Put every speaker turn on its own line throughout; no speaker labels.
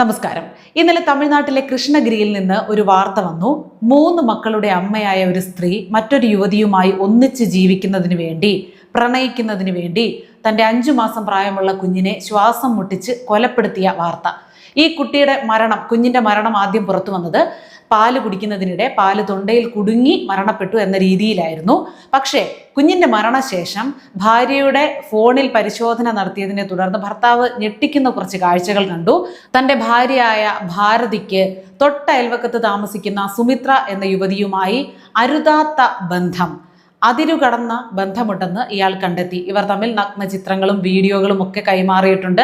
നമസ്കാരം. ഇന്നലെ തമിഴ്നാട്ടിലെ കൃഷ്ണഗിരിയിൽ നിന്ന് ഒരു വാർത്ത വന്നു. മൂന്ന് മക്കളുടെ അമ്മയായ ഒരു സ്ത്രീ മറ്റൊരു യുവതിയുമായി ഒന്നിച്ച് ജീവിക്കുന്നതിന് വേണ്ടി പ്രണയിക്കുന്നതിന് വേണ്ടി തന്റെ അഞ്ചു മാസം പ്രായമുള്ള കുഞ്ഞിനെ ശ്വാസം മുട്ടിച്ച് കൊലപ്പെടുത്തിയ വാർത്ത. ഈ കുട്ടിയുടെ മരണം കുഞ്ഞിന്റെ മരണം ആദ്യം പുറത്തു വന്നത് പാൽ കുടിക്കുന്നതിനിടെ പാൽ തൊണ്ടയിൽ കുടുങ്ങി മരണപ്പെട്ടു എന്ന രീതിയിലായിരുന്നു. പക്ഷേ കുഞ്ഞിന്റെ മരണശേഷം ഭാര്യയുടെ ഫോണിൽ പരിശോധന നടത്തിയതിനെ തുടർന്ന് ഭർത്താവ് ഞെട്ടിക്കുന്ന കുറച്ച് കാഴ്ചകൾ കണ്ടു. തന്റെ ഭാര്യയായ ഭാരതിക്ക് തൊട്ട അയൽവക്കത്ത് താമസിക്കുന്ന സുമിത്ര എന്ന യുവതിയുമായി അരുതാത്ത ബന്ധം. അതിരുകടന്ന ബന്ധമുണ്ടെന്ന് ഇയാൾ കണ്ടെത്തി. ഇവർ തമ്മിൽ നഗ്ന ചിത്രങ്ങളും വീഡിയോകളും ഒക്കെ കൈമാറിയിട്ടുണ്ട്.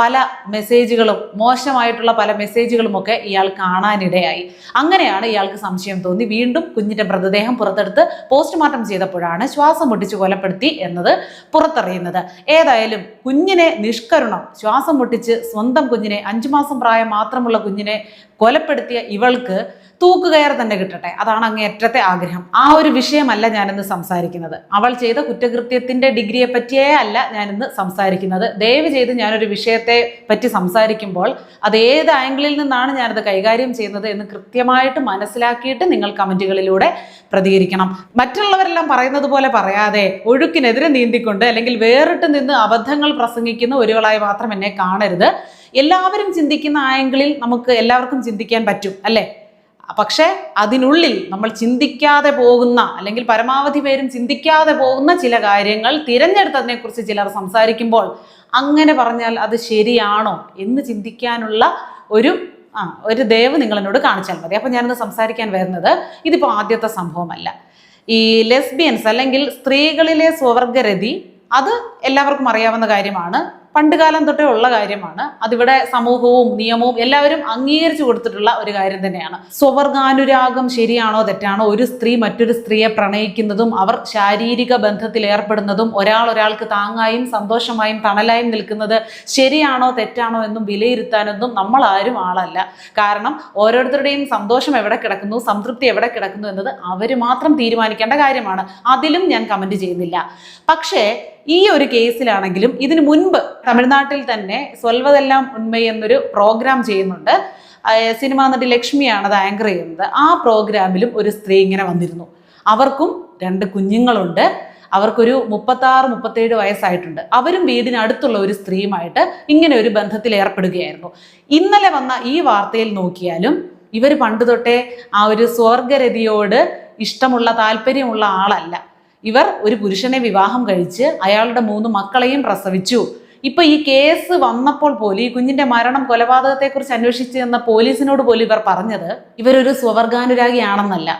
പല മെസ്സേജുകളും മോശമായിട്ടുള്ള പല മെസ്സേജുകളും ഒക്കെ ഇയാൾ കാണാനിടയായി. അങ്ങനെയാണ് ഇയാൾക്ക് സംശയം തോന്നി. വീണ്ടും കുഞ്ഞിന്റെ മൃതദേഹം പുറത്തെടുത്ത് പോസ്റ്റ്മോർട്ടം ചെയ്തപ്പോഴാണ് ശ്വാസം മുട്ടിച്ച് കൊലപ്പെടുത്തി എന്നത് പുറത്തറിയുന്നത്. ഏതായാലും കുഞ്ഞിനെ നിഷ്കരുണം ശ്വാസം മുട്ടിച്ച് സ്വന്തം കുഞ്ഞിനെ അഞ്ചു മാസം പ്രായം മാത്രമുള്ള കുഞ്ഞിനെ കൊലപ്പെടുത്തിയ ഇവൾക്ക് തൂക്കുകയർ തന്നെ കിട്ടട്ടെ. അതാണ് അങ്ങേയറ്റത്തെ ആഗ്രഹം. ആ ഒരു വിഷയമല്ല ഞാനിന്ന് സംസാരിക്കുന്നത്. അവൾ ചെയ്ത കുറ്റകൃത്യത്തിന്റെ ഡിഗ്രിയെ പറ്റിയേ അല്ല ഞാനിന്ന് സംസാരിക്കുന്നത്. ദയവ് ചെയ്ത് ഞാനൊരു വിഷയത്തെ പറ്റി സംസാരിക്കുമ്പോൾ അത് ഏത് ആംഗിളിൽ നിന്നാണ് ഞാനത് കൈകാര്യം ചെയ്യുന്നത് എന്ന് കൃത്യമായിട്ട് മനസ്സിലാക്കിയിട്ട് നിങ്ങൾ കമന്റുകളിലൂടെ പ്രതികരിക്കണം. മറ്റുള്ളവരെല്ലാം പറയുന്നത് പോലെ പറയാതെ ഒഴുക്കിനെതിരെ നീന്തിക്കൊണ്ട് അല്ലെങ്കിൽ വേറിട്ട് നിന്ന് അബദ്ധങ്ങൾ പ്രസംഗിക്കുന്ന ഒരുവളായി മാത്രം എന്നെ കാണരുത്. എല്ലാവരും ചിന്തിക്കുന്ന ആംഗിളിൽ നമുക്ക് എല്ലാവർക്കും ചിന്തിക്കാൻ പറ്റും അല്ലേ? പക്ഷേ അതിനുള്ളിൽ നമ്മൾ ചിന്തിക്കാതെ പോകുന്ന അല്ലെങ്കിൽ പരമാവധി പേരും ചിന്തിക്കാതെ പോകുന്ന ചില കാര്യങ്ങൾ തിരഞ്ഞെടുത്തതിനെക്കുറിച്ച് ചിലർ സംസാരിക്കുമ്പോൾ അങ്ങനെ പറഞ്ഞാൽ അത് ശരിയാണോ എന്ന് ചിന്തിക്കാനുള്ള ഒരു ആ ഒരു ദയവ് നിങ്ങൾ എന്നോട് കാണിച്ചാൽ മതി. അപ്പം ഞാനിന്ന് സംസാരിക്കാൻ വരുന്നത് ഇതിപ്പോൾ ആദ്യത്തെ സംഭവമല്ല. ഈ ലെസ്ബിയൻസ് അല്ലെങ്കിൽ സ്ത്രീകളിലെ സ്വവർഗരതി അത് എല്ലാവർക്കും അറിയാവുന്ന കാര്യമാണ്. പണ്ടുകാലം തൊട്ടേ ഉള്ള കാര്യമാണ്. അതിവിടെ സമൂഹവും നിയമവും എല്ലാവരും അംഗീകരിച്ചു കൊടുത്തിട്ടുള്ള ഒരു കാര്യം തന്നെയാണ്. സ്വവർഗാനുരാഗം ശരിയാണോ തെറ്റാണോ? ഒരു സ്ത്രീ മറ്റൊരു സ്ത്രീയെ പ്രണയിക്കുന്നതും അവർ ശാരീരിക ബന്ധത്തിൽ ഏർപ്പെടുന്നതും ഒരാൾ ഒരാൾക്ക് താങ്ങായും സന്തോഷമായും തണലായും നിൽക്കുന്നത് ശരിയാണോ തെറ്റാണോ എന്നും വിലയിരുത്താനൊന്നും നമ്മൾ ആരും ആളല്ല. കാരണം ഓരോരുത്തരുടെയും സന്തോഷം എവിടെ കിടക്കുന്നു സംതൃപ്തി എവിടെ കിടക്കുന്നു എന്നത് അവർ മാത്രം തീരുമാനിക്കേണ്ട കാര്യമാണ്. അതിലും ഞാൻ കമന്റ് ചെയ്യുന്നില്ല. പക്ഷേ ഈ ഒരു കേസിലാണെങ്കിലും ഇതിനു മുൻപ് തമിഴ്നാട്ടിൽ തന്നെ സ്വൽവതെല്ലാം ഉണ്മ എന്നൊരു പ്രോഗ്രാം ചെയ്യുന്നുണ്ട്. സിനിമ നടി ലക്ഷ്മിയാണ് അത് ആങ്കർ ചെയ്യുന്നത്. ആ പ്രോഗ്രാമിലും ഒരു സ്ത്രീ ഇങ്ങനെ വന്നിരുന്നു. അവർക്കും രണ്ട് കുഞ്ഞുങ്ങളുണ്ട്. അവർക്കൊരു മുപ്പത്താറ് മുപ്പത്തേഴ് വയസ്സായിട്ടുണ്ട്. അവരും വീടിനടുത്തുള്ള ഒരു സ്ത്രീയുമായിട്ട് ഇങ്ങനെ ഒരു ബന്ധത്തിൽ ഏർപ്പെടുകയായിരുന്നു. ഇന്നലെ വന്ന ഈ വാർത്തയിൽ നോക്കിയാലും ഇവർ പണ്ട് തൊട്ടേ ആ ഒരു സ്വർഗരതിയോട് ഇഷ്ടമുള്ള താല്പര്യമുള്ള ആളല്ല. ഇവർ ഒരു പുരുഷനെ വിവാഹം കഴിച്ച് അയാളുടെ മൂന്ന് മക്കളെയും പ്രസവിച്ചു. ഇപ്പൊ ഈ കേസ് വന്നപ്പോൾ പോലും ഈ കുഞ്ഞിന്റെ മരണം കൊലപാതകത്തെക്കുറിച്ച് അന്വേഷിച്ചു എന്ന പോലീസിനോട് പോലും ഇവർ പറഞ്ഞത് ഇവരൊരു സ്വവർഗാനുരാഗിയാണെന്നല്ല.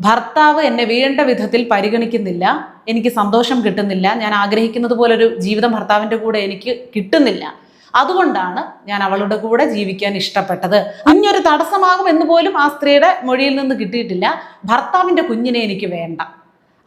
ഭർത്താവ് എന്നെ വേണ്ട വിധത്തിൽ പരിഗണിക്കുന്നില്ല എനിക്ക് സന്തോഷം കിട്ടുന്നില്ല ഞാൻ ആഗ്രഹിക്കുന്നത് പോലൊരു ജീവിതം ഭർത്താവിന്റെ കൂടെ എനിക്ക് കിട്ടുന്നില്ല. അതുകൊണ്ടാണ് ഞാൻ അവളുടെ കൂടെ ജീവിക്കാൻ ഇഷ്ടപ്പെട്ടത്. അങ്ങനൊരു തടസ്സമാകും എന്ന് പോലും ആ സ്ത്രീയുടെ മൊഴിയിൽ നിന്ന് കിട്ടിയിട്ടില്ല. ഭർത്താവിന്റെ കുഞ്ഞിനെ എനിക്ക് വേണ്ട.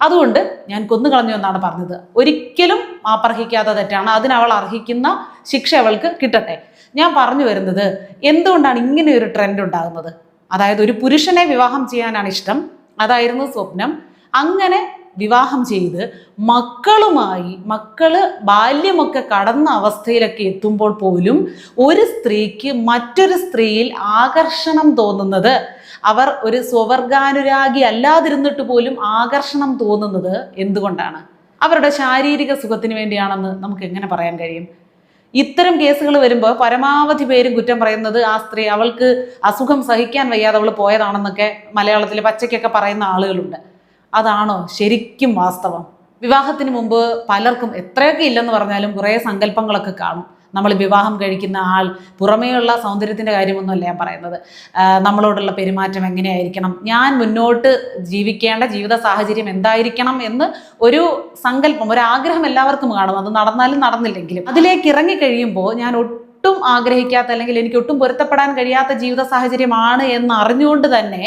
അതുകൊണ്ട് ഞാൻ കൊന്നുകളഞ്ഞു എന്നാണ് പറഞ്ഞത്. ഒരിക്കലും മാപ്പർഹിക്കാത്ത തെറ്റാണ്. അതിനവൾ അർഹിക്കുന്ന ശിക്ഷ അവൾക്ക് കിട്ടട്ടെ. ഞാൻ പറഞ്ഞു വരുന്നത് എന്തുകൊണ്ടാണ് ഇങ്ങനെ ഒരു ട്രെൻഡ് ഉണ്ടാകുന്നത്? അതായത് ഒരു പുരുഷനെ വിവാഹം ചെയ്യാനാണ് ഇഷ്ടം. അതായിരുന്നു സ്വപ്നം. അങ്ങനെ വിവാഹം ചെയ്ത് മക്കളുമായി മക്കൾ ബാല്യമൊക്കെ കടന്ന അവസ്ഥയിലൊക്കെ എത്തുമ്പോൾ പോലും ഒരു സ്ത്രീക്ക് മറ്റൊരു സ്ത്രീയിൽ ആകർഷണം തോന്നുന്നത് അവർ ഒരു സ്വവർഗാനുരാഗി അല്ലാതിരുന്നിട്ട് പോലും ആകർഷണം തോന്നുന്നത് എന്തുകൊണ്ടാണ്? അവരുടെ ശാരീരിക സുഖത്തിന് വേണ്ടിയാണെന്ന് നമുക്ക് എങ്ങനെ പറയാൻ കഴിയും? ഇത്തരം കേസുകൾ വരുമ്പോൾ പരമാവധി പേരും കുറ്റം പറയുന്നത് ആ സ്ത്രീ അവൾക്ക് അസുഖം സഹിക്കാൻ വയ്യാതെ അവൾ പോയതാണെന്നൊക്കെ മലയാളത്തിൽ പച്ചയ്ക്കൊക്കെ പറയുന്ന ആളുകളുണ്ട്. അതാണോ ശരിക്കും വാസ്തവം? വിവാഹത്തിന് മുമ്പ് പലർക്കും എത്രയൊക്കെ ഇല്ലെന്ന് പറഞ്ഞാലും കുറേ സങ്കല്പങ്ങളൊക്കെ കാണും. നമ്മൾ വിവാഹം കഴിക്കുന്ന ആൾ പുറമേയുള്ള സൗന്ദര്യത്തിന്റെ കാര്യമൊന്നുമല്ല ഞാൻ പറയുന്നത്. നമ്മളോടുള്ള പെരുമാറ്റം എങ്ങനെയായിരിക്കണം? ഞാൻ മുന്നോട്ട് ജീവിക്കേണ്ട ജീവിത സാഹചര്യം എന്തായിരിക്കണം എന്ന് ഒരു സങ്കല്പം ഒരു ആഗ്രഹം എല്ലാവർക്കും കാണും. അത് നടന്നാലും നടന്നില്ലെങ്കിലും. അതിലേക്ക് ഇറങ്ങി കഴിയുമ്പോൾ ഞാൻ ഒട്ടും ആഗ്രഹിക്കാത്ത അല്ലെങ്കിൽ എനിക്ക് ഒട്ടും പൊരുത്തപ്പെടാൻ കഴിയാത്ത ജീവിത സാഹചര്യമാണ് എന്ന് അറിഞ്ഞുകൊണ്ട് തന്നെ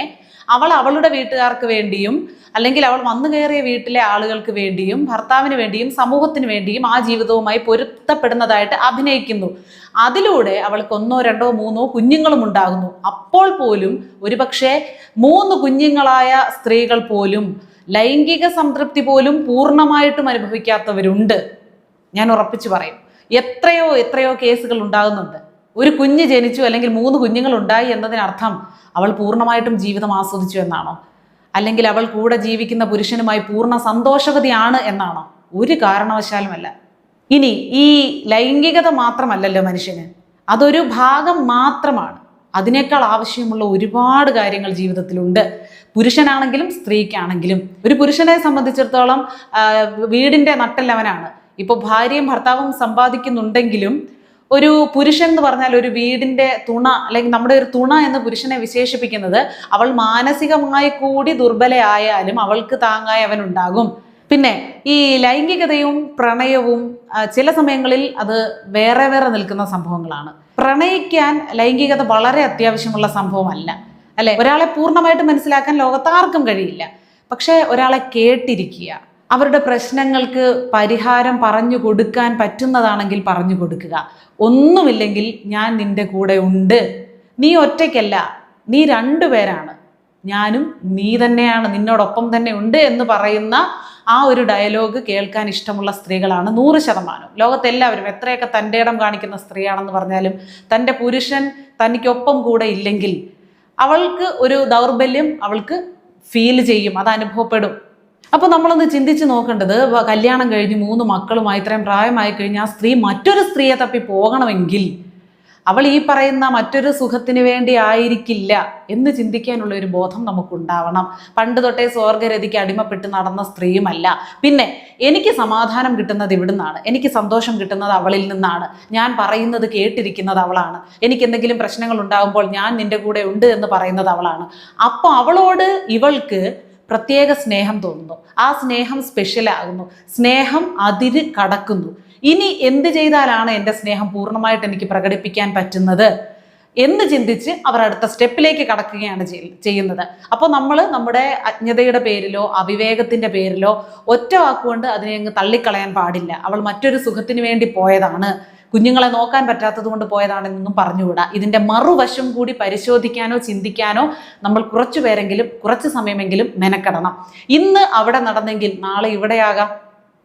അവൾ അവളുടെ വീട്ടുകാർക്ക് വേണ്ടിയും അല്ലെങ്കിൽ അവൾ വന്നു കയറിയ വീട്ടിലെ ആളുകൾക്ക് വേണ്ടിയും ഭർത്താവിന് വേണ്ടിയും സമൂഹത്തിന് വേണ്ടിയും ആ ജീവിതവുമായി പൊരുത്തപ്പെടുന്നതായിട്ട് അഭിനയിക്കുന്നു. അതിലൂടെ അവൾക്ക് ഒന്നോ രണ്ടോ മൂന്നോ കുഞ്ഞുങ്ങളും ഉണ്ടാകുന്നു. അപ്പോൾ പോലും ഒരുപക്ഷെ മൂന്ന് കുഞ്ഞുങ്ങളായ സ്ത്രീകൾ പോലും ലൈംഗിക സംതൃപ്തി പോലും പൂർണമായിട്ടും അനുഭവിക്കാത്തവരുണ്ട്. ഞാൻ ഉറപ്പിച്ചു പറയും. എത്രയോ എത്രയോ കേസുകൾ ഉണ്ടാകുന്നുണ്ട്. ഒരു കുഞ്ഞ് ജനിച്ചു അല്ലെങ്കിൽ മൂന്ന് കുഞ്ഞുങ്ങൾ ഉണ്ടായി എന്നതിനർത്ഥം അവൾ പൂർണമായിട്ടും ജീവിതം ആസ്വദിച്ചു എന്നാണോ? അല്ലെങ്കിൽ അവൾ കൂടെ ജീവിക്കുന്ന പുരുഷനുമായി പൂർണ സന്തോഷവതിയാണ് എന്നാണോ? ഒരു കാരണവശാലുമല്ല. ഇനി ഈ ലൈംഗികത മാത്രമല്ലല്ലോ മനുഷ്യന്. അതൊരു ഭാഗം മാത്രമാണ്. അതിനേക്കാൾ ആവശ്യമുള്ള ഒരുപാട് കാര്യങ്ങൾ ജീവിതത്തിലുണ്ട്. പുരുഷനാണെങ്കിലും സ്ത്രീക്കാണെങ്കിലും. ഒരു പുരുഷനെ സംബന്ധിച്ചിടത്തോളം വീടിന്റെ നട്ടല്ലവനാണ്. ഇപ്പോൾ ഭാര്യയും ഭർത്താവും സമ്പാദിക്കുന്നുണ്ടെങ്കിലും ഒരു പുരുഷൻ എന്ന് പറഞ്ഞാൽ ഒരു വീടിന്റെ തുണ അല്ലെങ്കിൽ നമ്മുടെ ഒരു തുണ എന്ന് പുരുഷനെ വിശേഷിപ്പിക്കുന്നത് അവൾ മാനസികമായി കൂടി ദുർബലയായാലും അവൾക്ക് താങ്ങായി അവനുണ്ടാകും പിന്നെ ഈ ലൈംഗികതയും പ്രണയവും ചില സമയങ്ങളിൽ അത് വേറെ വേറെ നിൽക്കുന്ന സംഭവങ്ങളാണ്. പ്രണയിക്കാൻ ലൈംഗികത വളരെ അത്യാവശ്യമുള്ള സംഭവമല്ല. അല്ലെ? ഒരാളെ പൂർണമായിട്ട് മനസ്സിലാക്കാൻ ലോകത്താർക്കും കഴിയില്ല. പക്ഷേ ഒരാളെ കേട്ടിരിക്കുക. അവരുടെ പ്രശ്നങ്ങൾക്ക് പരിഹാരം പറഞ്ഞു കൊടുക്കാൻ പറ്റുന്നതാണെങ്കിൽ പറഞ്ഞു കൊടുക്കുക. ഒന്നുമില്ലെങ്കിൽ ഞാൻ നിന്റെ കൂടെ ഉണ്ട്. നീ ഒറ്റയ്ക്കല്ല. നീ രണ്ടുപേരാണ് ഞാനും നീ തന്നെയാണ്. നിന്നോടൊപ്പം തന്നെ ഉണ്ട് എന്ന് പറയുന്ന ആ ഒരു ഡയലോഗ് കേൾക്കാൻ ഇഷ്ടമുള്ള സ്ത്രീകളാണ് നൂറ് ശതമാനം. ലോകത്തെല്ലാവരും എത്രയൊക്കെ തന്റെ ഇടം കാണിക്കുന്ന സ്ത്രീയാണെന്ന് പറഞ്ഞാലും തന്റെ പുരുഷൻ തനിക്കൊപ്പം കൂടെ ഇല്ലെങ്കിൽ അവൾക്ക് ഒരു ദൗർബല്യം അവൾക്ക് ഫീൽ ചെയ്യും. അത് അനുഭവപ്പെടും. അപ്പോൾ നമ്മളൊന്ന് ചിന്തിച്ച് നോക്കേണ്ടത് കല്യാണം കഴിഞ്ഞ് മൂന്ന് മക്കളുമായി ഇത്രയും പ്രായമായി കഴിഞ്ഞ് ആ സ്ത്രീ മറ്റൊരു സ്ത്രീയെ തപ്പി പോകണമെങ്കിൽ അവൾ ഈ പറയുന്ന മറ്റൊരു സുഖത്തിന് വേണ്ടി ആയിരിക്കില്ല എന്ന് ചിന്തിക്കാനുള്ള ഒരു ബോധം നമുക്കുണ്ടാവണം. പണ്ട് തൊട്ടേ സ്വർഗരതിക്ക് അടിമപ്പെട്ട് നടന്ന സ്ത്രീയുമല്ല. പിന്നെ എനിക്ക് സമാധാനം കിട്ടുന്നത് ഇവിടുന്നാണ്. എനിക്ക് സന്തോഷം കിട്ടുന്നത് അവളിൽ നിന്നാണ്. ഞാൻ പറയുന്നത് കേട്ടിരിക്കുന്നത് അവളാണ്. എനിക്ക് എന്തെങ്കിലും പ്രശ്നങ്ങൾ ഉണ്ടാകുമ്പോൾ ഞാൻ നിന്റെ കൂടെ ഉണ്ട് എന്ന് പറയുന്നത് അവളാണ്. അപ്പോൾ അവളോട് ഇവൾക്ക് പ്രത്യേക സ്നേഹം തോന്നുന്നു. ആ സ്നേഹം സ്പെഷ്യൽ ആകുന്നു. സ്നേഹം അതിര് കടക്കുന്നു. ഇനി എന്ത് ചെയ്താലാണ് എന്റെ സ്നേഹം പൂർണമായിട്ട് എനിക്ക് പ്രകടിപ്പിക്കാൻ പറ്റുന്നത്? എന്ന് ചിന്തിച്ച് അവർ അടുത്ത സ്റ്റെപ്പിലേക്ക് കടക്കുകയാണ് ചെയ്യ- ചെയ്യുന്നത്. അപ്പോൾ നമ്മൾ നമ്മുടെ അജ്ഞതയുടെ പേരിലോ അവിവേകത്തിന്റെ പേരിലോ ഒറ്റ വാക്കുകൊണ്ട് അതിനെ അങ്ങ് തള്ളിക്കളയാൻ പാടില്ല. അവൾ മറ്റൊരു സുഖത്തിന് വേണ്ടി പോയതാണ്. കുഞ്ഞുങ്ങളെ നോക്കാൻ പറ്റാത്തത് കൊണ്ട് പോയതാണെന്നൊന്നും പറഞ്ഞുകൂടാ. ഇതിന്റെ മറുവശം കൂടി പരിശോധിക്കാനോ ചിന്തിക്കാനോ നമ്മൾ കുറച്ചു പേരെങ്കിലും കുറച്ച് സമയമെങ്കിലും മെനക്കെടണം. ഇന്ന് അവിടെ നടന്നെങ്കിൽ നാളെ ഇവിടെയാകാം.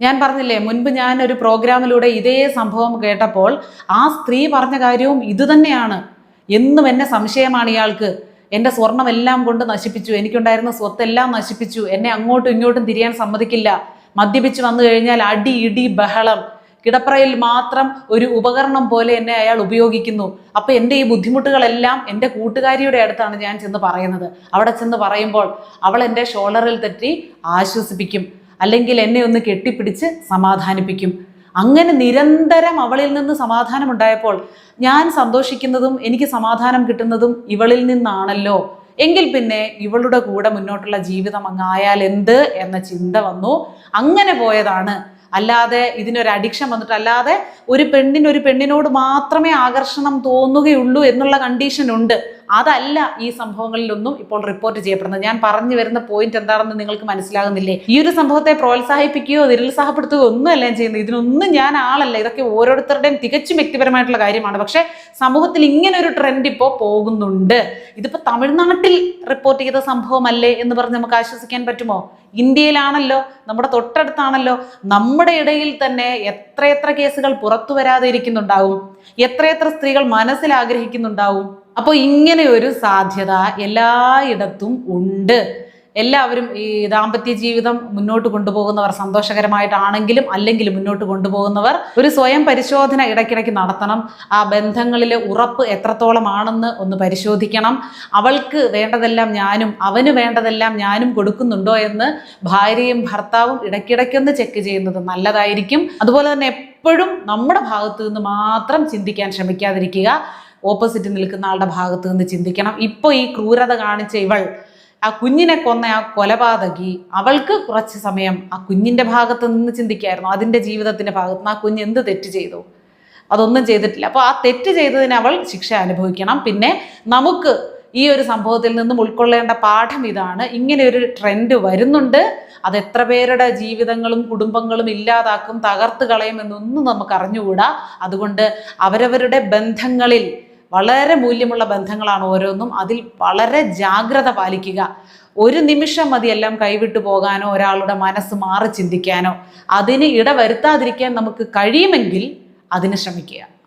ഞാൻ പറഞ്ഞില്ലേ മുൻപ് ഞാൻ ഒരു പ്രോഗ്രാമിലൂടെ ഇതേ സംഭവം കേട്ടപ്പോൾ ആ സ്ത്രീ പറഞ്ഞ കാര്യവും ഇതുതന്നെയാണ് എന്നും എന്നെ സംശയമാണ് ഇയാൾക്ക്. എന്റെ സ്വർണമെല്ലാം കൊണ്ട് നശിപ്പിച്ചു എനിക്കുണ്ടായിരുന്ന സ്വത്തെല്ലാം നശിപ്പിച്ചു എന്നെ അങ്ങോട്ടും ഇങ്ങോട്ടും തിരിയാൻ സമ്മതിക്കില്ല. മദ്യപിച്ച് വന്നു കഴിഞ്ഞാൽ അടി ഇടി ബഹളം. കിടപ്പറയിൽ മാത്രം ഒരു ഉപകരണം പോലെ എന്നെ അയാൾ ഉപയോഗിക്കുന്നു. അപ്പൊ എന്റെ ഈ ബുദ്ധിമുട്ടുകളെല്ലാം എന്റെ കൂട്ടുകാരിയുടെ അടുത്താണ് ഞാൻ ചെന്ന് പറയുന്നത്. അവിടെ ചെന്ന് പറയുമ്പോൾ അവൾ എന്റെ ഷോൾഡറിൽ തട്ടി ആശ്വസിപ്പിക്കും. അല്ലെങ്കിൽ എന്നെ ഒന്ന് കെട്ടിപ്പിടിച്ച് സമാധാനിപ്പിക്കും. അങ്ങനെ നിരന്തരം അവളിൽ നിന്ന് സമാധാനം ഉണ്ടായപ്പോൾ ഞാൻ സന്തോഷിക്കുന്നതും എനിക്ക് സമാധാനം കിട്ടുന്നതും ഇവളിൽ നിന്നാണല്ലോ. എങ്കിൽ പിന്നെ ഇവളുടെ കൂടെ മുന്നോട്ടുള്ള ജീവിതം അങ്ങായാൽ എന്ത് എന്ന ചിന്ത വന്നു. അങ്ങനെ പോയതാണ് അല്ലാതെ ഇതിനൊരു അഡിക്ഷൻ വന്നിട്ട് അല്ലാതെ ഒരു പെണ്ണിന് ഒരു പെണ്ണിനോട് മാത്രമേ ആകർഷണം തോന്നുകയുള്ളൂ എന്നുള്ള കണ്ടീഷൻ ഉണ്ട്. അതല്ല ഈ സംഭവങ്ങളിലൊന്നും ഇപ്പോൾ റിപ്പോർട്ട് ചെയ്യപ്പെടുന്നത്. ഞാൻ പറഞ്ഞു വരുന്ന പോയിന്റ് എന്താണെന്ന് നിങ്ങൾക്ക് മനസ്സിലാകുന്നില്ലേ? ഈ ഒരു സംഭവത്തെ പ്രോത്സാഹിപ്പിക്കുകയോ നിരുത്സാഹപ്പെടുത്തുകയോ ഒന്നുമല്ല ഞാൻ ചെയ്യുന്നത്. ഇതിനൊന്നും ഞാൻ ആളല്ല. ഇതൊക്കെ ഓരോരുത്തരുടെയും തികച്ചും വ്യക്തിപരമായിട്ടുള്ള കാര്യമാണ്. പക്ഷേ സമൂഹത്തിൽ ഇങ്ങനെ ഒരു ട്രെൻഡ് ഇപ്പോൾ പോകുന്നുണ്ട്. ഇതിപ്പോൾ തമിഴ്നാട്ടിൽ റിപ്പോർട്ട് ചെയ്ത സംഭവമല്ലേ എന്ന് പറഞ്ഞ് നമുക്ക് ആശ്വസിക്കാൻ പറ്റുമോ? ഇന്ത്യയിലാണല്ലോ. നമ്മുടെ തൊട്ടടുത്താണല്ലോ. നമ്മുടെ ഇടയിൽ തന്നെ എത്രയെത്ര കേസുകൾ പുറത്തു വരാതെ ഇരിക്കുന്നുണ്ടാവും എത്രയെത്ര സ്ത്രീകൾ മനസ്സിൽ ആഗ്രഹിക്കുന്നുണ്ടാവും? അപ്പോൾ ഇങ്ങനെ ഒരു സാധ്യത എല്ലായിടത്തും ഉണ്ട്. എല്ലാവരും ഈ ദാമ്പത്യ ജീവിതം മുന്നോട്ട് കൊണ്ടുപോകുന്നവർ സന്തോഷകരമായിട്ടാണെങ്കിലും അല്ലെങ്കിൽ മുന്നോട്ട് കൊണ്ടുപോകുന്നവർ ഒരു സ്വയം പരിശോധന ഇടയ്ക്കിടയ്ക്ക് നടത്തണം. ആ ബന്ധങ്ങളിലെ ഉറപ്പ് എത്രത്തോളമാണെന്ന് ഒന്ന് പരിശോധിക്കണം. അവൾക്ക് വേണ്ടതെല്ലാം ഞാനും അവന് വേണ്ടതെല്ലാം ഞാനും കൊടുക്കുന്നുണ്ടോ എന്ന് ഭാര്യയും ഭർത്താവും ഇടയ്ക്കിടയ്ക്കൊന്ന് ചെക്ക് ചെയ്യുന്നത് നല്ലതായിരിക്കും. അതുപോലെ തന്നെ എപ്പോഴും നമ്മുടെ ഭാഗത്തു നിന്ന് മാത്രം ചിന്തിക്കാൻ ശ്രമിക്കാതിരിക്കുക. ഓപ്പോസിറ്റ് നിൽക്കുന്ന ആളുടെ ഭാഗത്തു നിന്ന് ചിന്തിക്കണം. ഇപ്പോൾ ഈ ക്രൂരത കാണിച്ച ഇവൾ ആ കുഞ്ഞിനെ കൊന്ന ആ കൊലപാതകി അവൾക്ക് കുറച്ച് സമയം ആ കുഞ്ഞിന്റെ ഭാഗത്ത് നിന്ന് ചിന്തിക്കായിരുന്നു. അതിന്റെ ജീവിതത്തിന്റെ ഭാഗത്ത് നിന്ന് ആ കുഞ്ഞ് എന്ത് തെറ്റ് ചെയ്തു? അതൊന്നും ചെയ്തിട്ടില്ല. അപ്പോൾ ആ തെറ്റ് ചെയ്തതിന് അവൾ ശിക്ഷ അനുഭവിക്കണം. പിന്നെ നമുക്ക് ഈ ഒരു സംഭവത്തിൽ നിന്നും ഉൾക്കൊള്ളേണ്ട പാഠം ഇതാണ്. ഇങ്ങനെ ഒരു ട്രെൻഡ് വരുന്നുണ്ട്. അത് എത്ര പേരുടെ ജീവിതങ്ങളും കുടുംബങ്ങളും ഇല്ലാതാക്കും തകർത്ത് കളയും എന്നൊന്നും നമുക്ക് അറിഞ്ഞുകൂടാ. അതുകൊണ്ട് അവരവരുടെ ബന്ധങ്ങളിൽ വളരെ മൂല്യമുള്ള ബന്ധങ്ങളാണ് ഓരോന്നും. അതിൽ വളരെ ജാഗ്രത പാലിക്കുക. ഒരു നിമിഷം മതി എല്ലാം കൈവിട്ടു പോകാനോ ഒരാളുടെ മനസ്സ് മാറി ചിന്തിക്കാനോ. അതിന് ഇടവരുത്താതിരിക്കാൻ നമുക്ക് കഴിയുമെങ്കിൽ അതിന് ശ്രമിക്കുക.